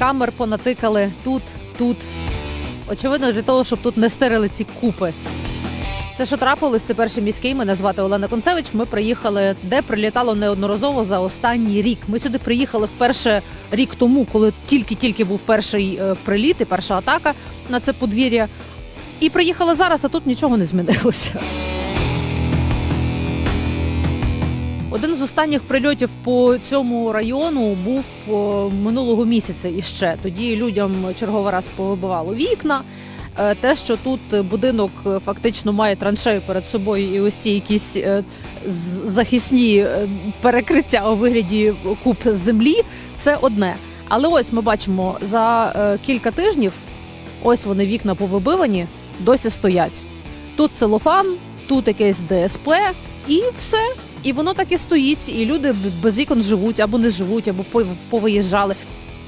камер понатикали тут, тут. Очевидно, для того, щоб тут не стирили ці купи. Це що трапилось, це перший міський. Мене звати Олена Концевич. Ми приїхали, де прилітало неодноразово за останній рік. Ми сюди приїхали вперше рік тому, коли тільки-тільки був перший е, приліт і перша атака на це подвір'я. І приїхали зараз, а тут нічого не змінилося. Один з останніх прильотів по цьому району був минулого місяця іще. Тоді людям черговий раз повибивало вікна. Е, Те, що тут будинок е, фактично має траншею перед собою, і ось ці якісь е, захисні е, перекриття у вигляді куб землі, це одне. Але ось ми бачимо за е, кілька тижнів, ось вони вікна повибивані, досі стоять. Тут целофан, тут якесь ДСП, і все. І воно так і стоїть, і люди без вікон живуть або не живуть, або пов- повиїжджали.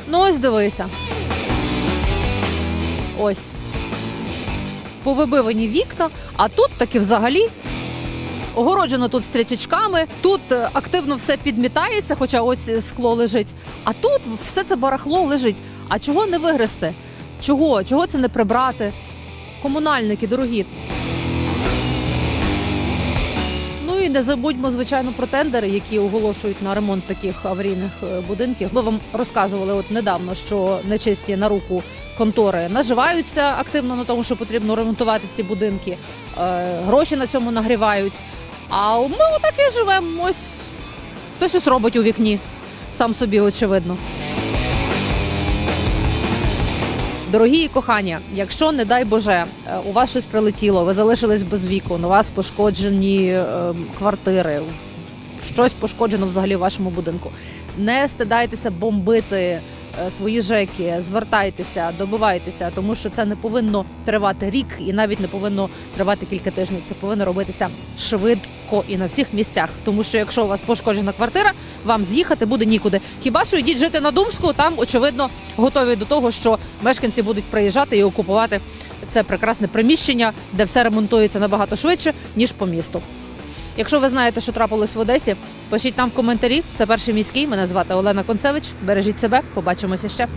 Ну ось дивися. Ось. Повибивані вікна, а тут таки взагалі. Огороджено тут стрічечками, тут е, активно все підмітається, хоча ось скло лежить. А тут все це барахло лежить. А чого не вигрести? Чого? Чого це не прибрати? Комунальники дорогі. І не забудьмо, звичайно, про тендери, які оголошують на ремонт таких аварійних е, будинків. Ми вам розказували от недавно, що нечисті на руку контори наживаються активно на тому, що потрібно ремонтувати ці будинки. Е, гроші на цьому нагрівають. А ми отак і живемо. Ось хтось щось робить у вікні, сам собі очевидно. Дорогі і кохання, якщо не дай Боже, е, у вас щось прилетіло, ви залишились без вікон, у вас пошкоджені е, квартири, щось пошкоджено взагалі в вашому будинку. Не стидайтеся бомбити свої жеки, звертайтеся, добивайтеся, тому що це не повинно тривати рік і навіть не повинно тривати кілька тижнів. Це повинно робитися швидко і на всіх місцях. Тому що якщо у вас пошкоджена квартира, вам з'їхати буде нікуди. Хіба що йдіть жити на Думську? Там очевидно готові до того, що мешканці будуть приїжджати і окупувати це прекрасне приміщення, де все ремонтується набагато швидше ніж по місту. Якщо ви знаєте, що трапилось в Одесі, пишіть нам в коментарі. Це перший міський. Мене звати Олена Концевич. Бережіть себе. Побачимося ще.